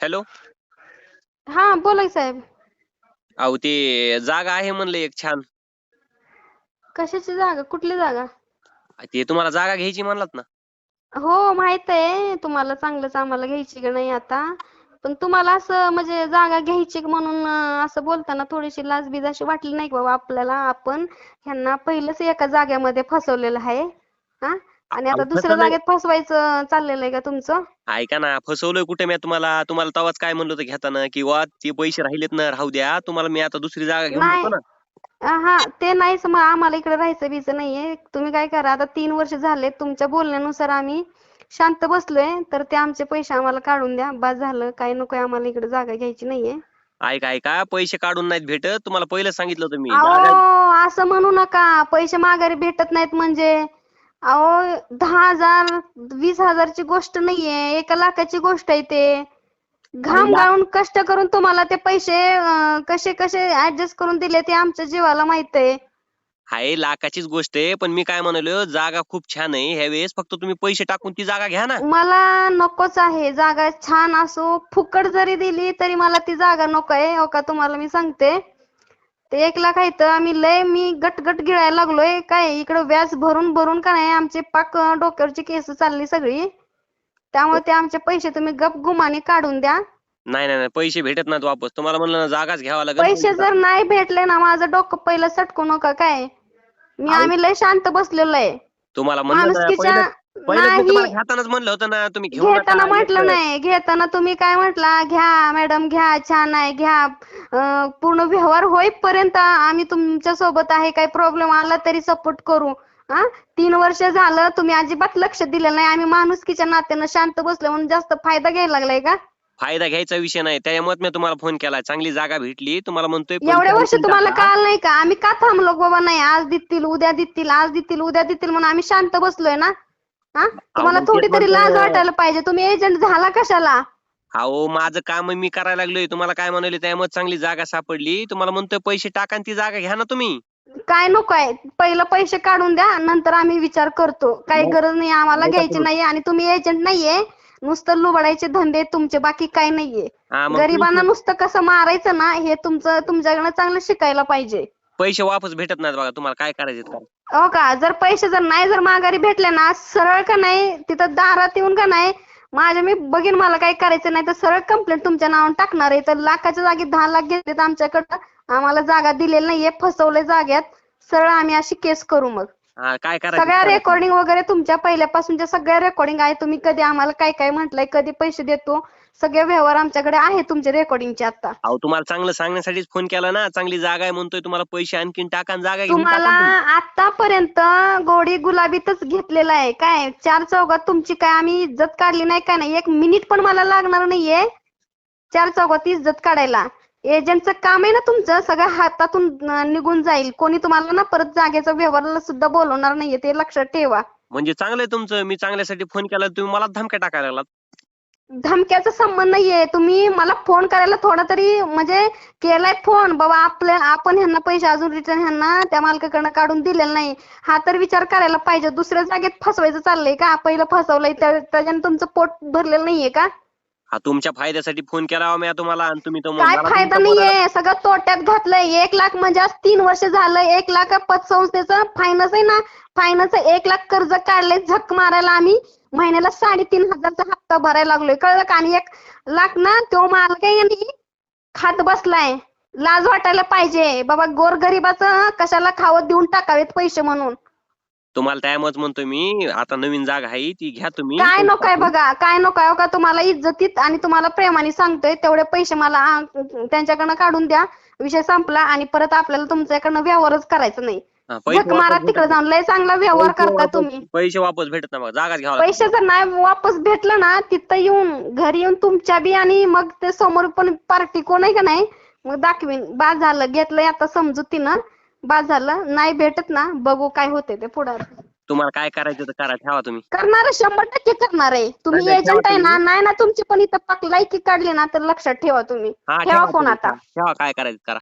Hello? हा बोला की साहेब. अहो ते जागा आहे म्हणलं एक छान. कशाची जागा? कुठली जागा? ते तुम्हाला जागा घ्यायची म्हणलात ना. हो माहीत आहे. तुम्हाला चांगलंच आम्हाला घ्यायची का नाही आता. पण तुम्हाला असं म्हणजे जागा घ्यायची का म्हणून अं, असं बोलताना थोडीशी लाजबीज अशी वाटली नाही का बाबा आपल्याला? आपण ह्यांना पहिलंच एका जाग्यामध्ये फसवलेलं आहे. हा? आणि आता अहो, दुसऱ्या फसवलंय. जागेत फसवायचं चाललेलं आहे का तुमचं? ऐका ना फसवलंय कुठे मी तुम्हाला? तुम्हाला तेव्हाच काय म्हणलं होतं घेताना? किंवा ते पैसे राहिलेत ना राहू द्या. तुम्हाला मी आता दुसरी जागा घेऊन नाही. देतो ना. अं, हा ते नाहीच. मग आम्हाला इकडे राहायचं बीचं नाहीये. तुम्ही काय करा आता तीन वर्ष झाले तुमच्या बोलण्यानुसार आम्ही शांत बसलोय. तर ते आमचे पैसे आम्हाला काढून द्या. बस झालं. काय नकोय आम्हाला इकडे जागा घ्यायची नाहीये. ऐका ऐका. पैसे काढून नाहीत भेटत. तुम्हाला पहिलं सांगितलं होतं मी. जागा अहो असं म्हणू नका. पैसे माघारी भेटत नाहीत म्हणजे. अहो दहा हजार वीस हजारची गोष्ट नाहीये. एका लाखाची गोष्ट आहे ते. घाम गाळून कष्ट करून तुम्हाला ते पैसे अं, कसे कसे ऍडजस्ट करून दिले ते आमच्या जीवाला माहीत आहे. हाय लाखाचीच गोष्ट आहे पण मी काय म्हणालो जागा खूप छान आहे. ह्या वेळेस फक्त तुम्ही पैसे टाकून ती जागा घ्या ना. मला नकोच आहे. जागा छान असो फुकट जरी दिली तरी मला ती जागा नको आहे हो का? तुम्हाला मी सांगते. ते एक लाख आहे तर आम्ही लय मी गटगट गिळायला लागलोय. काय इकडं व्याज भरून भरून का नाही आमचे पाक डोक्यावरची केस चालली सगळी. त्यामुळे ते आमचे पैसे तुम्ही गप गुमाने काढून द्या. नाही नाही नाही, पैसे भेटत नाहीत वापस. तुम्हाला म्हणलं ना जागाच घ्यावा लागेल. पैसे जर नाही भेटले ना माझं डोकं पहिलं सटकू नका काय. मी आम्ही लय शांत बसलेलो आहे. तुम्हाला म्हणलं ना माणुसकीच्या पहिलं पहिलं मी नाही. तुम्हाला घेतानाच म्हणलं होतं ना तुम्ही घेऊ नका घेताना म्हटलं नाही. घेताना तुम्ही काय म्हटला घ्या मॅडम घ्या छान आहे घ्या. पूर्ण व्यवहार होईपर्यंत आम्ही तुमच्यासोबत आहे काही प्रॉब्लेम आला तरी सपोर्ट करू. हा तीन वर्ष झालं तुम्ही अजिबात लक्ष दिलेलं नाही. आम्ही माणुसकीच्या नात्यानं शांत बसलो म्हणून जास्त फायदा घ्यायला लागलाय का? फायदा घ्यायचा विषय नाही. त्यामुळे मी तुम्हाला फोन केला. चांगली जागा भेटली. तुम्हाला म्हणतोय एवढ्या वर्ष तुम्हाला टाका. कळालं नाही का? आम्ही का थांबलो बाबा? नाही आज देतील उद्या देतील आज देतील उद्या देतील म्हणून आम्ही शांत बसलोय ना? हा तुम्हाला मग थोडी तरी लाज. वाटायला पाहिजे. तुम्ही एजंट झाला कशाला? अहो माझं काम मी करायला लागलोय. तुम्हाला काय म्हणाले त्यामुळे चांगली जागा सापडली. तुम्हाला म्हणतोय पैसे टाका आणि ती जागा घ्या ना तुम्ही. काय नको आहे. पहिलं पैसे काढून द्या नंतर आम्ही विचार करतो. काही गरज नाही आम्हाला घ्यायची नाहीये आणि तुम्ही एजंट नाहीये. नुसतं लुबाडायचे धंदे तुमचे बाकी काय नाहीये. हा मग गरिबांना पैसे- नुसतं कसं मारायचं ना हे तुमचं तुमच्याकडनं चांगलं शिकायला पाहिजे. पैसे वापस भेटत नाहीत बघा तुम्हाला काय करायचे हो का? जर पैसे जर नाही जर माघारी भेटले ना सरळ का नाही तिथं दारात येऊन का नाही माझ्या मी बघीन मला काही करायचं नाही तर सरळ कंप्लेंट तुमच्या नावाने टाकणार आहे. तर लाखाच्या जागी दहा लाख घेतलेत आमच्याकडं. आम्हाला जागा दिलेली नाहीये फसवले जाग्यात. सरळ आम्ही अशी केस करू मग. हा काय सगळ्या करा. रेकॉर्डिंग वगैरे तुमच्या पहिल्यापासूनच्या सगळ्या रेकॉर्डिंग आहे तुम्ही कधी आम्हाला काय काय म्हटलंय कधी पैसे देतो सगळे व्यवहार आमच्याकडे आहे तुमचे रेकॉर्डिंगचे आता. अहो तुम्हाला चांगलं सांगण्यासाठीच फोन केला ना. चांगली जागा आहे म्हणतोय तुम्हाला पैसे आणखीन टाका आणि जागा घेऊन तुम्हाला तुम्ही. आतापर्यंत गोडी गुलाबीतच घेतलेलं आहे. काय चार चौघात तुमची काय आम्ही इज्जत काढली नाही काय नाही? एक मिनिट पण मला लागणार नाहीये. चार चौघात इज्जत काढायला. एजंटचं काम आहे ना तुमचं सगळं हातातून अं, निघून जाईल. कोणी तुम्हाला ना परत जागेचा व्यवहाराला सुद्धा बोलवणार नाहीये ते लक्षात ठेवा. म्हणजे चांगलं आहे तुमचं. मी चांगल्यासाठी फोन केला तुम्ही मला धमक्या टाकायला लागलात. धमक्याचा संबंध नाहीये. तुम्ही मला फोन करायला थोडा तरी म्हणजे केलाय फोन बाबा आपल्या आपण ह्यांना पैसे अजून रिटर्न ह्यांना त्या मालकाकडनं काढून दिलेला नाही. हा तर विचार करायला पाहिजे. दुसऱ्या जागेत फसवायचं चाललंय का? पहिलं फसवलंय त्याच्याने त्याच्यानं तुमचं पोट भरलेलं नाहीये का? हा तुमच्या फायद्यासाठी फोन केला मी तुम्हाला आणि तुम्ही तो काय मला फायदा तुमचा बोलायला- नाहीये सगळं तोट्यात घातलंय. एक लाख म्हणजे आज तीन वर्ष झालं एक लाख पतसंस्थेचं फायनान्स आहे ना फायनान्स एक लाख कर्ज काढलंय झक मारायला आम्ही. महिन्याला साडेतीन हजारचा हप्ता भरायला लागलोय. कळलं का? आणि एक लाख ना तो माल काही नाही खात बसलाय. लाज वाटायला पाहिजे. बाबा गोरगरिबाचं कशाला खावत देऊन टाकावेत पैसे म्हणून? तुम्हाला त्यामुळेच म्हणतोय मी आता नवीन जागा आहे ती घ्या तुम्ही काय नकोय टाकून. बघा काय नकोय का तुम्हाला इज्जतीत आणि तुम्हाला प्रेमाने सांगतोय तेवढे पैसे मला आ, त्यांच्याकडनं काढून द्या विषय संपला आणि परत आपल्याला तुमच्याकडनं व्यवहारच करायचा नाही. हा, पैसे झक मारा वापस तिकडे भेटत जाऊन लय चांगला व्यवहार पैसे करता वापस- तुम्ही. पैसे वापस भेटत बघा जागाच घ्यावा लागतो. पैसे जर नाही वापस भेटलं ना तिथं येऊन घरी येऊन तुमच्या बी आणि मग ते समोर पण पार्टी कोण आहे का नाही मग दाखवीन. बाद झालं घेतलंय आता समजुतीनं बाद झालं. नाही भेटत ना. बघू काय होते ते पुढे. तुम्हाला काय करायचं तर करा ठेवा तुम्ही. करणार शंभर टक्के करणार आहे. तुम्ही नाही, एजंट आहे ना. नाही ना तुमची पण इथं पाक लायकी काढली ना तर लक्षात ठेवा तुम्ही. हा ठेवा फोन तुम्ही. आता. ठेवा काय करायचं करा.